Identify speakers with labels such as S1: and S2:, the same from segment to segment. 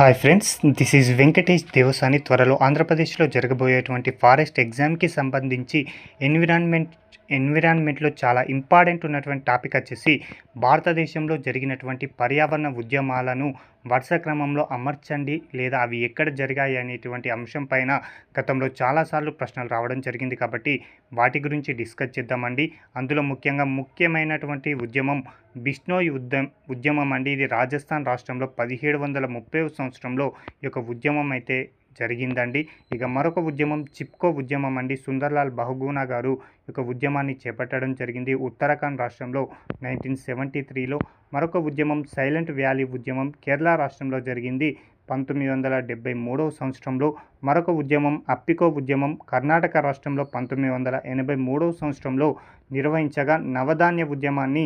S1: Hi friends this is Venkatesh Devasani త్వరలో ఆంధ్రప్రదేశ్లో జరగబోయేటువంటి ఫారెస్ట్ ఎగ్జామ్కి సంబంధించి ఎన్విరాన్మెంట్ ఎన్విరాన్మెంట్లో చాలా ఇంపార్టెంట్ ఉన్నటువంటి టాపిక్ వచ్చేసి భారతదేశంలో జరిగినటువంటి పర్యావరణ ఉద్యమాలను వరుస క్రమంలో అమర్చండి లేదా అవి ఎక్కడ జరిగాయి అనేటువంటి అంశం పైన గతంలో చాలాసార్లు ప్రశ్నలు రావడం జరిగింది కాబట్టి వాటి గురించి డిస్కస్ చేద్దామండి. అందులో ముఖ్యంగా ముఖ్యమైనటువంటి ఉద్యమం బిష్నోయ్ ఉద్యమ ఉద్యమం అండి ఇది రాజస్థాన్ రాష్ట్రంలో పదిహేడు వందల ముప్పై సంవత్సరంలో ఈ యొక్క ఉద్యమం అయితే జరిగిందండి. ఇక మరొక ఉద్యమం చిప్కో ఉద్యమం అండి. సుందర్లాల్ బహుగుణ గారు యొక్క ఉద్యమాన్ని చేపట్టడం జరిగింది. ఉత్తరాఖండ్ రాష్ట్రంలో నైన్టీన్ సెవెంటీ త్రీలో మరొక ఉద్యమం సైలెంట్ వ్యాలీ ఉద్యమం కేరళ రాష్ట్రంలో జరిగింది. పంతొమ్మిది వందల డెబ్బై మూడవ సంవత్సరంలో మరొక ఉద్యమం అప్పికో ఉద్యమం కర్ణాటక రాష్ట్రంలో పంతొమ్మిది వందల ఎనభై మూడవ సంవత్సరంలో నిర్వహించగా నవధాన్య ఉద్యమాన్ని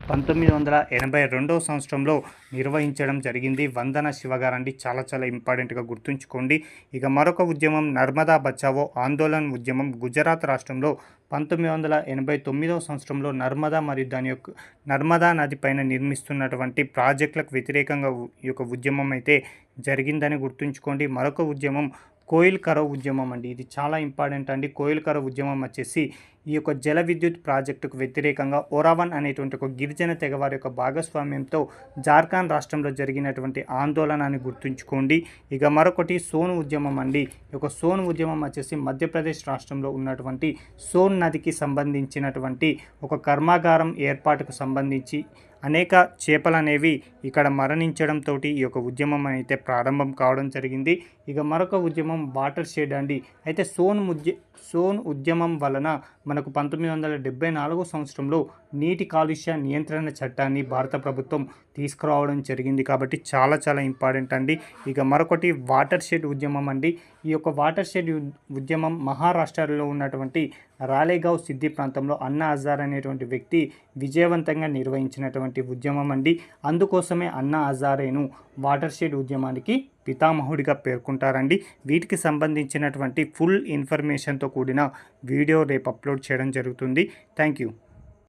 S1: పంతొమ్మిది వందల ఎనభై రెండవ సంవత్సరంలో నిర్వహించడం జరిగింది. వందన శివగారండి. చాలా చాలా ఇంపార్టెంట్గా గుర్తుంచుకోండి. ఇక మరొక ఉద్యమం నర్మదా బచావో ఆందోళన్ ఉద్యమం గుజరాత్ రాష్ట్రంలో పంతొమ్మిది వందల ఎనభై తొమ్మిదవ సంవత్సరంలో నర్మదా మరియు దాని యొక్క నర్మదా నది పైన నిర్మిస్తున్నటువంటి ప్రాజెక్టులకు వ్యతిరేకంగా ఈ యొక్క ఉద్యమం అయితే జరిగిందని గుర్తుంచుకోండి. మరొక ఉద్యమం కోయిల్ కరో ఉద్యమం అండి. ఇది చాలా ఇంపార్టెంట్ అండి. కోయిల్ కరో ఉద్యమం వచ్చేసి ఈ యొక్క జల విద్యుత్ ప్రాజెక్టుకు వ్యతిరేకంగా ఓరావన్ అనేటువంటి ఒక గిరిజన తెగవారి యొక్క భాగస్వామ్యంతో జార్ఖండ్ రాష్ట్రంలో జరిగినటువంటి ఆందోళనాన్ని గుర్తుంచుకోండి. ఇక మరొకటి సోన్ ఉద్యమం అండి. ఈ యొక్క సోన్ ఉద్యమం వచ్చేసి మధ్యప్రదేశ్ రాష్ట్రంలో ఉన్నటువంటి సోన్ నదికి సంబంధించినటువంటి ఒక కర్మాగారం ఏర్పాటుకు సంబంధించి అనేక చేపలు అనేవి ఇక్కడ మరణించడంతో ఈ యొక్క ఉద్యమం అయితే ప్రారంభం కావడం జరిగింది. ఇక మరొక ఉద్యమం వాటర్ షెడ్ అండి. అయితే సోన్ ఉద్య సోన్ ఉద్యమం వలన మనకు పంతొమ్మిది వందల డెబ్బై నాలుగో సంవత్సరంలో నీటి కాలుష్య నియంత్రణ చట్టాన్ని భారత ప్రభుత్వం తీసుకురావడం జరిగింది కాబట్టి చాలా చాలా ఇంపార్టెంట్ అండి. ఇక మరొకటి వాటర్ షెడ్ ఉద్యమం అండి. ఈ యొక్క వాటర్ షెడ్ ఉద్యమం మహారాష్ట్రలో ఉన్నటువంటి రాలేగావ్ సిద్ధి ప్రాంతంలో అన్నా హజార్ అనేటువంటి వ్యక్తి విజయవంతంగా నిర్వహించినటువంటి ఉద్యమం అండి. అందుకోసమే అన్నా హజారేను వాటర్ షెడ్ ఉద్యమానికి పితామహుడిగా పేర్కొంటారండి. వీటికి సంబంధించినటువంటి ఫుల్ ఇన్ఫర్మేషన్తో కూడిన వీడియో రేపు అప్లోడ్ చేయడం జరుగుతుంది. Thank you